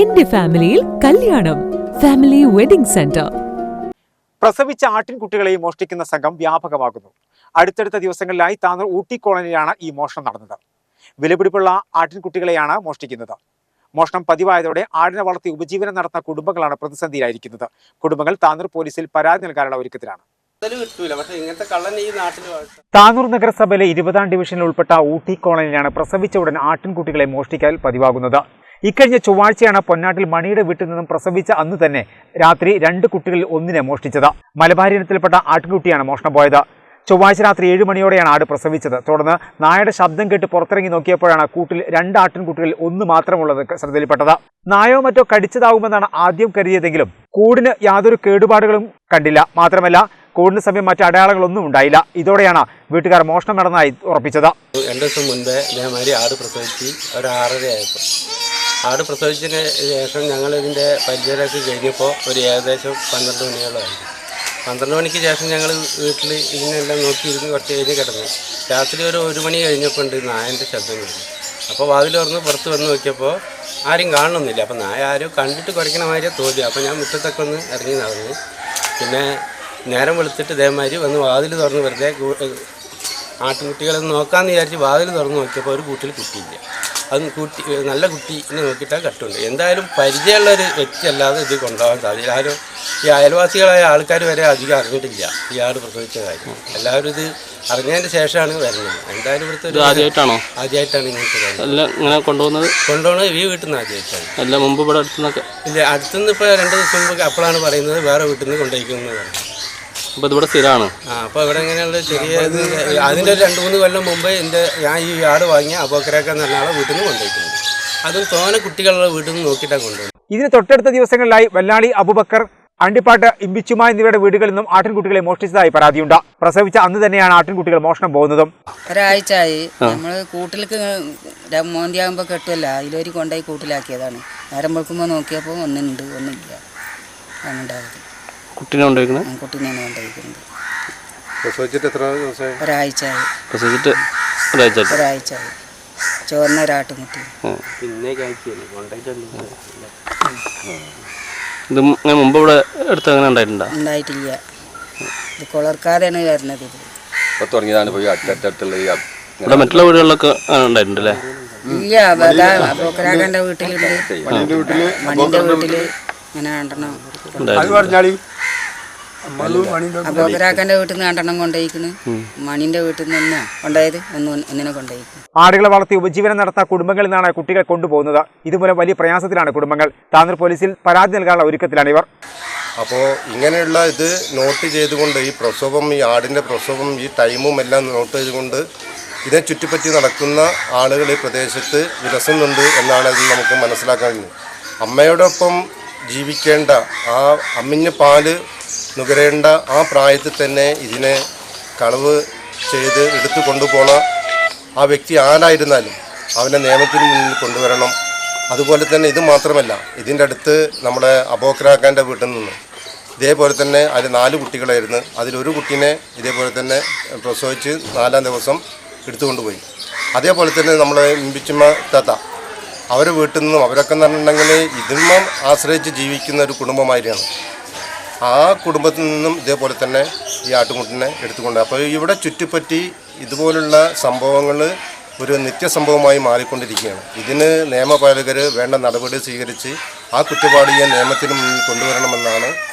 എന്റെ ഫാമിലിയിൽ കല്യാണം. ഫാമിലി വെഡിംഗ് സെന്റർ പ്രസവിച്ച ആട്ടിൻകുട്ടികളെ മോഷ്ടിക്കുന്ന സംഘം വ്യാപകമാകുന്നു. അടുത്തടുത്ത ദിവസങ്ങളിലായി താനൂർ ഊട്ടി കോളനിയിലാണ് ഈ മോഷണം നടന്നത്. വിലപിടിപ്പുള്ള ആട്ടിൻകുട്ടികളെയാണ് മോഷ്ടിക്കുന്നത്. മോഷണം പതിവായതോടെ ആടിനെ വളർത്തി ഉപജീവനം നടത്തുന്ന കുടുംബങ്ങളാണ് പ്രതിസന്ധിയിലായിരിക്കുന്നത്. കുടുംബങ്ങൾ താനൂർ പോലീസിൽ പരാതി നൽകാനുള്ള ഒരുക്കത്തിലാണ്. മുതൽ കിട്ടൂല പക്ഷെ ഇങ്ങനത്തെ കള്ളൻ ഈ നാട്ടിൽ താനൂർ നഗരസഭയിലെ ഇരുപതാം ഡിവിഷനിൽ ഉൾപ്പെട്ട ഊട്ടി കോളനിയിലാണ് പ്രസവിച്ച ഉടൻ ആട്ടിൻകുട്ടികളെ മോഷ്ടിക്കാൻ പതിവാകുന്നത്. ഇക്കഴിഞ്ഞ ചൊവ്വാഴ്ചയാണ് പൊന്നാട്ടിൽ മണിയുടെ വീട്ടിൽ നിന്നും പ്രസവിച്ച അന്ന് തന്നെ രാത്രി രണ്ട് കുട്ടികളിൽ ഒന്നിനെ മോഷ്ടിച്ചത്. മലബാരിനത്തിൽപ്പെട്ട ആട്ടുകുട്ടിയാണ് മോഷണം പോയത്. ചൊവ്വാഴ്ച രാത്രി ഏഴ് മണിയോടെയാണ് ആട് പ്രസവിച്ചത്. തുടർന്ന് നായയുടെ ശബ്ദം കേട്ട് പുറത്തിറങ്ങി നോക്കിയപ്പോഴാണ് കൂട്ടിൽ രണ്ട് ആട്ടിൻകുട്ടികളിൽ ഒന്ന് മാത്രമുള്ളത് ശ്രദ്ധയിൽപ്പെട്ടത്. നായോ മറ്റോ കടിച്ചതാവുമെന്നാണ് ആദ്യം കരുതിയതെങ്കിലും കൂടിന് യാതൊരു കേടുപാടുകളും കണ്ടില്ല. മാത്രമല്ല കൂടിന് സമയം മറ്റു അടയാളങ്ങളൊന്നും ഉണ്ടായില്ല. ഇതോടെയാണ് വീട്ടുകാർ മോഷണം നടന്നതായി ഉറപ്പിച്ചത്. രണ്ടു ദിവസം മുൻപേ ഇതേമാതിരി ആട് പ്രസവിച്ച് ഒരു ആറര ആയപ്പോൾ ആട് പ്രസവിച്ചതിന് ശേഷം ഞങ്ങൾ ഇതിന്റെ പരിചയമൊക്കെ കഴിഞ്ഞപ്പോൾ ഒരു ഏകദേശം പന്ത്രണ്ട് മണിയോളമായി. പന്ത്രണ്ട് മണിക്ക് ശേഷം ഞങ്ങൾ വീട്ടിൽ ഇതിനെല്ലാം നോക്കിയിരുന്ന് കുറച്ച് കഴിഞ്ഞ് കിടന്നു. രാത്രി ഒരു ഒരു മണി കഴിഞ്ഞപ്പോൾ ഉണ്ട് നായന്റെ ശബ്ദം കഴിഞ്ഞു അപ്പോൾ വാതിൽ തുറന്ന് പുറത്ത് വന്ന് നോക്കിയപ്പോൾ ആരും കാണണമെന്നില്ല അപ്പോൾ നായ ആരും കണ്ടിട്ട് കുറയ്ക്കണ മാതിരിയാണ് തോന്നി. അപ്പോൾ ഞാൻ മുറ്റത്തൊക്കെ ഒന്ന് ഇറങ്ങി നടന്നു. പിന്നെ നേരം വെളുത്തിട്ട് ഇതേമാതിരി വന്ന് വാതിൽ തുറന്ന് വെറുതെ ആട്ടുകുട്ടികളെ നോക്കാമെന്ന് വിചാരിച്ച് വാതിൽ തുറന്ന് നോക്കിയപ്പോൾ ഒരു കൂട്ടിൽ കുട്ടിയില്ല. അത് കുട്ടി നല്ല കുട്ടി എന്ന് നോക്കിയിട്ടാണ് കട്ടുണ്ട് എന്തായാലും പരിചയമുള്ള ഒരു വ്യക്തി അല്ലാതെ ഇത് കൊണ്ടുപോകാൻ സാധ്യത ആരും ഈ അയൽവാസികളായ ആൾക്കാർ വരെ അധികം അറിഞ്ഞിട്ടില്ല. ഈ ആട് പ്രസവിച്ച കാര്യം. എല്ലാവരും ഇത് അറിഞ്ഞതിന് ശേഷമാണ് വരുന്നത്. എന്തായാലും ഇവിടുത്തെ ഒരു- ആദ്യമായിട്ടാണോ? ആദ്യമായിട്ടാണ് ഇങ്ങനത്തെ കാര്യം. ഇങ്ങനെ കൊണ്ടുപോകുന്നത്? കൊണ്ടുപോകുന്നത് ഈ വീട്ടിൽ നിന്ന് ആദ്യമായിട്ടാണ്. എല്ലാം മുമ്പ് ഇവിടെ അടുത്തുനിന്നൊക്കെ? ഇല്ല അടുത്തുനിന്ന് ഇപ്പോൾ രണ്ട് ദിവസം മുമ്പ് അപ്പോഴാണ് പറയുന്നത് വേറെ വീട്ടിൽ നിന്ന് കൊണ്ടുപോയിക്കുന്നത് പറഞ്ഞു അപ്പോൾ ഇതിവിടെ സ്ഥിരമാണ്. ആ അപ്പോൾ ഇവിടെ ഇങ്ങനെയുള്ള ചെറിയ അതിന്റെ ഒരു രണ്ട് മൂന്ന് കൊല്ലം മുമ്പ് എന്റെ ഞാൻ ഈ ആട് വാങ്ങിയ അബോക്കരൊക്കെ എന്ന് പറഞ്ഞ ആളെ വീട്ടിൽ നിന്ന് കൊണ്ടുപോയിട്ടുണ്ട്. അതും തോനെ കുട്ടികളുടെ വീട്ടിൽ നിന്ന് നോക്കിയിട്ടാണ് കൊണ്ടുപോകുന്നത് ഇതിന് തൊട്ടടുത്ത ദിവസങ്ങളിലായി വല്ലാളി അബുബക്കർ അണ്ടിപ്പാട്ട് ഇമ്പിച്ചുമ എന്നിവരുടെ വീടുകളിൽ നിന്നും ആട്ടിൻകുട്ടികളെ മോഷ്ടിച്ചതായി പരാതിയുണ്ട്. പ്രസവിച്ച അന്ന് തന്നെയാണ് ആട്ടിൻകുട്ടികൾ മോഷണം പോകുന്നതും. ഒരാഴ്ചയായി നമ്മൾ കൂട്ടിലേക്ക് മോന്തിയാകുമ്പോൾ കെട്ടുമല്ല അതിലൊരു കൊണ്ടായി കൂട്ടിലാക്കിയതാണ്. നേരം വെക്കുമ്പോൾ നോക്കിയപ്പോൾ ഒന്നുണ്ട് ഒന്നില്ല ഉണ്ടായത് കുട്ടീനെ കൊണ്ടുപോയിക്കുന്നത് കുട്ടീനെയാണ് കൊണ്ടുപോയിരിക്കുന്നത് പ്രസവിച്ചിട്ട് എത്ര ദിവസമായി? ഒരാഴ്ചയായി. പ്രസവിച്ചിട്ട് ഒരാഴ്ചയായിട്ട് ഒരാഴ്ചയായി. പിന്നെ കഴിക്കില്ല കൊണ്ടുപോയിട്ടുണ്ട് ഇത് ഞാൻ മുമ്പ് ഇവിടെ എടുത്ത് അങ്ങനെ ഉണ്ടായിട്ടുണ്ടോ? ഉണ്ടായിട്ടില്ല. ഇത് കൊളർക്കാതെയാണ് വരുന്നത് ഇത്. തുടങ്ങിയതാണ് പോയി ഈ ഇവിടെ മറ്റുള്ള വീടുകളിലൊക്കെ അങ്ങനെ ഉണ്ടായിട്ടുണ്ട് അല്ലേ ഇല്ല അതാ പോക്കരാക്കന്റെ വീട്ടിലുണ്ട്. മണിന്റെ വീട്ടിൽ ഇങ്ങനെ രണ്ടെണ്ണം ഉണ്ടായിരുന്നു. പോക്കരാക്കന്റെ വീട്ടിൽ നിന്ന് രണ്ടെണ്ണം കൊണ്ടുപോയിക്കണ് മണിന്റെ വീട്ടിൽ നിന്ന് തന്നെ ഒന്ന് ഒന്നിനെ കൊണ്ടുപോയിക്കും ആടുകളെ വളർത്തി ഉപജീവനം നടത്തുന്ന കുടുംബങ്ങളിൽ നിന്നാണ് കുട്ടികളെ കൊണ്ടുപോകുന്നത്. ഇതുമൂലം വലിയ പ്രയാസത്തിലാണ് കുടുംബങ്ങൾ. താന്നൂർ പോലീസിൽ പരാതി നൽകാനുള്ള ഒരുക്കത്തിലാണ് ഇവർ. അപ്പോൾ ഇങ്ങനെയുള്ള ഇത് നോട്ട് ചെയ്തുകൊണ്ട് ഈ പ്രസവം ഈ ആടിന്റെ പ്രസവം ഈ ടൈമും എല്ലാം നോട്ട് ചെയ്തുകൊണ്ട് ഇതിനെ ചുറ്റിപ്പറ്റി നടക്കുന്ന ആളുകൾ ഈ പ്രദേശത്ത് വിലസുന്നുണ്ട് എന്നാണ് ഇതിൽ നമുക്ക് മനസ്സിലാക്കാൻ കഴിയുന്നത്. അമ്മയോടൊപ്പം ജീവിക്കേണ്ട ആ അമ്മിഞ്ഞ പാൽ നുകരേണ്ട ആ പ്രായത്തിൽ തന്നെ ഇതിനെ കളവ് ചെയ്ത് എടുത്തു കൊണ്ടുപോണ ആ വ്യക്തി ആരായിരുന്നാലും അവനെ നിയമത്തിന് മുന്നിൽ കൊണ്ടുവരണം. അതുപോലെ തന്നെ ഇത് മാത്രമല്ല ഇതിന്റെ അടുത്ത് നമ്മുടെ അബോക്രാക്കാന്റെ വീട്ടിൽ നിന്ന് ഇതേപോലെ തന്നെ അതിൽ നാല് കുട്ടികളായിരുന്നു. അതിലൊരു കുട്ടീനെ ഇതേപോലെ തന്നെ പ്രസവിച്ച് നാലാം ദിവസം എടുത്തുകൊണ്ടുപോയി അതേപോലെ തന്നെ നമ്മളെ ഇമ്പിച്ചുമ്മ താത്ത അവരെ വീട്ടിൽ നിന്നും അവരൊക്കെ എന്ന് പറഞ്ഞിട്ടുണ്ടെങ്കിൽ ഇതിന്മ ആശ്രയിച്ച് ജീവിക്കുന്ന ഒരു കുടുംബമായിരിക്കണം ആ കുടുംബത്തിൽ നിന്നും ഇതേപോലെ തന്നെ ഈ ആട്ടുമുട്ടിനെ എടുത്തുകൊണ്ട് അപ്പോൾ ഇവിടെ ചുറ്റിപ്പറ്റി ഇതുപോലുള്ള സംഭവങ്ങൾ ഒരു നിത്യസംഭവമായി മാറിക്കൊണ്ടിരിക്കുകയാണ്. ഇതിന് നിയമപാലകർ വേണ്ട നടപടി സ്വീകരിച്ച് ആ കുറ്റവാളിയെ നിയമത്തിന് മുന്നിൽ കൊണ്ടുവരണമെന്നാണ്